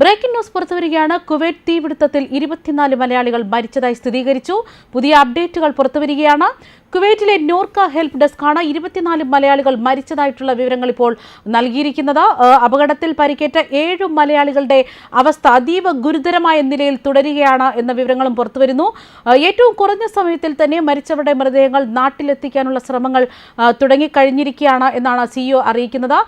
Breaking news പുറത്തുവരികയാണ്. Kuwait തീപിടുത്തത്തിൽ ഇരുപത്തിനാല് മലയാളികൾ മരിച്ചതായി സ്ഥിരീകരിച്ചു. പുതിയ അപ്ഡേറ്റുകൾ പുറത്തുവരികയാണ്. കുവൈറ്റിലെ നോർക്ക ഹെൽപ്പ് ഡെസ്കാണ് ഇരുപത്തിനാല് മലയാളികൾ മരിച്ചതായിട്ടുള്ള വിവരങ്ങൾ ഇപ്പോൾ നൽകിയിരിക്കുന്നത്. അപകടത്തിൽ പരിക്കേറ്റ ഏഴു മലയാളികളുടെ അവസ്ഥ അതീവ ഗുരുതരമായ നിലയിൽ തുടരുകയാണ് എന്ന വിവരങ്ങളും പുറത്തുവരുന്നു. ഏറ്റവും കുറഞ്ഞ സമയത്തിൽ തന്നെ മരിച്ചവരുടെ മൃതദേഹങ്ങൾ നാട്ടിലെത്തിക്കാനുള്ള ശ്രമങ്ങൾ തുടങ്ങിക്കഴിഞ്ഞിരിക്കുകയാണ് എന്നാണ് സിഇഒ അറിയിക്കുന്നത്.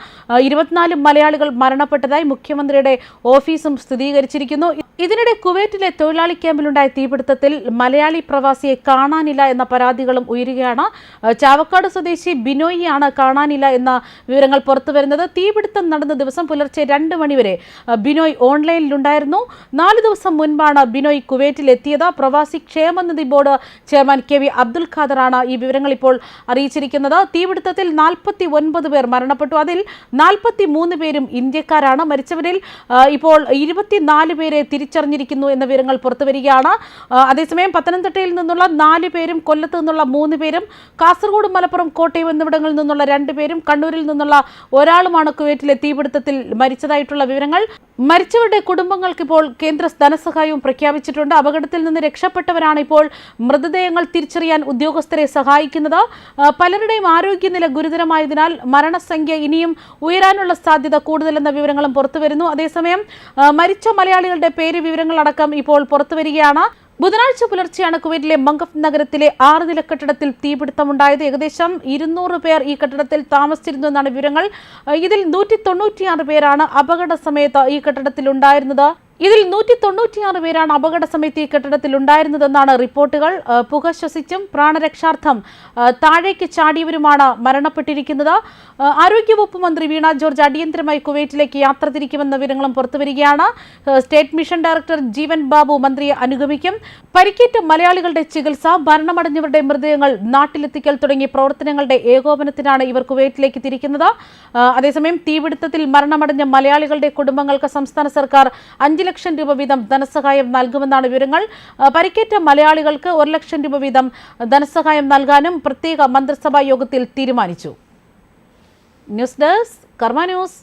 ഇരുപത്തിനാല് മലയാളികൾ മരണപ്പെട്ടതായി മുഖ്യമന്ത്രിയുടെ ഓഫീസും സ്ഥിരീകരിച്ചിരിക്കുന്നു. ഇതിനിടെ കുവൈറ്റിലെ തൊഴിലാളി ക്യാമ്പിലുണ്ടായ തീപിടുത്തത്തിൽ മലയാളി പ്രവാസിയെ കാണാനില്ല എന്ന പരാതികളും ഉയരുകയാണ്. ആ, ചാവക്കാട് സ്വദേശി ബിനോയിയാണ് കാണാനില്ല എന്ന വിവരങ്ങൾ പുറത്തു വരുന്നത്. തീപിടുത്തം നടന്ന ദിവസം പുലർച്ചെ രണ്ട് മണിവരെ ബിനോയ് ഓൺലൈനിലുണ്ടായിരുന്നു. നാല് ദിവസം മുൻപാണ് ബിനോയ് കുവൈറ്റിൽ എത്തിയത് പ്രവാസി ക്ഷേമനിധി board chairman K V Abdul ഖാദറാണ് ഈ വിവരങ്ങൾ ഇപ്പോൾ അറിയിച്ചിരിക്കുന്നത്. തീപിടുത്തത്തിൽ നാൽപ്പത്തി ഒൻപത് പേർ മരണപ്പെട്ടു. അതിൽ നാൽപ്പത്തി മൂന്ന് പേരും ഇന്ത്യക്കാരാണ്. മരിച്ചവരിൽ ഇപ്പോൾ ഇരുപത്തിനാല് പേരെ തിരിച്ചറിഞ്ഞിരിക്കുന്നു എന്ന വിവരങ്ങൾ പുറത്തു വരികയാണ്. അതേസമയം പത്തനംതിട്ടയിൽ നിന്നുള്ള നാല് പേരും കൊല്ലത്ത് നിന്നുള്ള മൂന്ന് കാസർഗോഡ് മലപ്പുറം കോട്ടയം എന്നിവിടങ്ങളിൽ നിന്നുള്ള രണ്ടുപേരും കണ്ണൂരിൽ നിന്നുള്ള ഒരാളുമാണ് കുവൈറ്റിലെ തീപിടുത്തത്തിൽ മരിച്ചതായിട്ടുള്ള വിവരങ്ങൾ. മരിച്ചവരുടെ കുടുംബങ്ങൾക്ക് ഇപ്പോൾ കേന്ദ്ര ധനസഹായവും പ്രഖ്യാപിച്ചിട്ടുണ്ട്. അപകടത്തിൽ നിന്ന് രക്ഷപ്പെട്ടവരാണ് ഇപ്പോൾ മൃതദേഹങ്ങൾ തിരിച്ചറിയാൻ ഉദ്യോഗസ്ഥരെ സഹായിക്കുന്നത്. പലരുടെയും ആരോഗ്യനില ഗുരുതരമായതിനാൽ മരണസംഖ്യ ഇനിയും ഉയരാനുള്ള സാധ്യത കൂടുതലെന്ന വിവരങ്ങളും പുറത്തുവരുന്നു. അതേസമയം മരിച്ച മലയാളികളുടെ പേര് വിവരങ്ങളടക്കം ഇപ്പോൾ പുറത്തുവരികയാണ്. ബുധനാഴ്ച പുലർച്ചെയാണ് കുവൈറ്റിലെ മങ്കഫ് നഗരത്തിലെ ആറ് നില കെട്ടിടത്തിൽ തീപിടുത്തമുണ്ടായത്. ഏകദേശം ഇരുന്നൂറ് പേർ ഈ കെട്ടിടത്തിൽ താമസിച്ചിരുന്നു എന്നാണ് വിവരങ്ങൾ. ഇതിൽ നൂറ്റി തൊണ്ണൂറ്റിയാറ് പേരാണ് അപകട സമയത്ത് ഈ കെട്ടിടത്തിൽ ഉണ്ടായിരുന്നത് ഇതിൽ നൂറ്റി തൊണ്ണൂറ്റിയാറ് പേരാണ് അപകട സമയത്ത് ഈ കെട്ടിടത്തിൽ ഉണ്ടായിരുന്നതെന്നാണ് റിപ്പോർട്ടുകൾ പുക ശ്വസിച്ചും പ്രാണരക്ഷാർത്ഥം താഴേക്ക് ചാടിയവരുമാണ് മരണപ്പെട്ടിരിക്കുന്നത്. ആരോഗ്യവകുപ്പ് മന്ത്രി വീണ ജോർജ് അടിയന്തരമായി കുവൈറ്റിലേക്ക് യാത്ര തിരിക്കുമെന്ന വിവരങ്ങളും പുറത്തുവരികയാണ്. State mission director Jeevan Babu മന്ത്രിയെ അനുഗമിക്കും. പരിക്കേറ്റ മലയാളികളുടെ ചികിത്സ മരണമടഞ്ഞവരുടെ മൃതദേഹങ്ങൾ നാട്ടിലെത്തിക്കൽ തുടങ്ങിയ പ്രവർത്തനങ്ങളുടെ ഏകോപനത്തിനാണ് ഇവർ കുവൈറ്റിലേക്ക് തിരിക്കുന്നത്. അതേസമയം തീപിടുത്തത്തിൽ മരണമടഞ്ഞ മലയാളികളുടെ കുടുംബങ്ങൾക്ക് സംസ്ഥാന സർക്കാർ അഞ്ച് ലക്ഷം രൂപ വീതം ധനസഹായം നൽകുമെന്നാണ് വിവരങ്ങൾ. പരിക്കേറ്റ മലയാളികൾക്ക് ഒരു ലക്ഷം രൂപ വീതം ധനസഹായം നൽകാനും പ്രത്യേക മന്ത്രിസഭാ യോഗത്തിൽ തീരുമാനിച്ചു. News desk Karma news.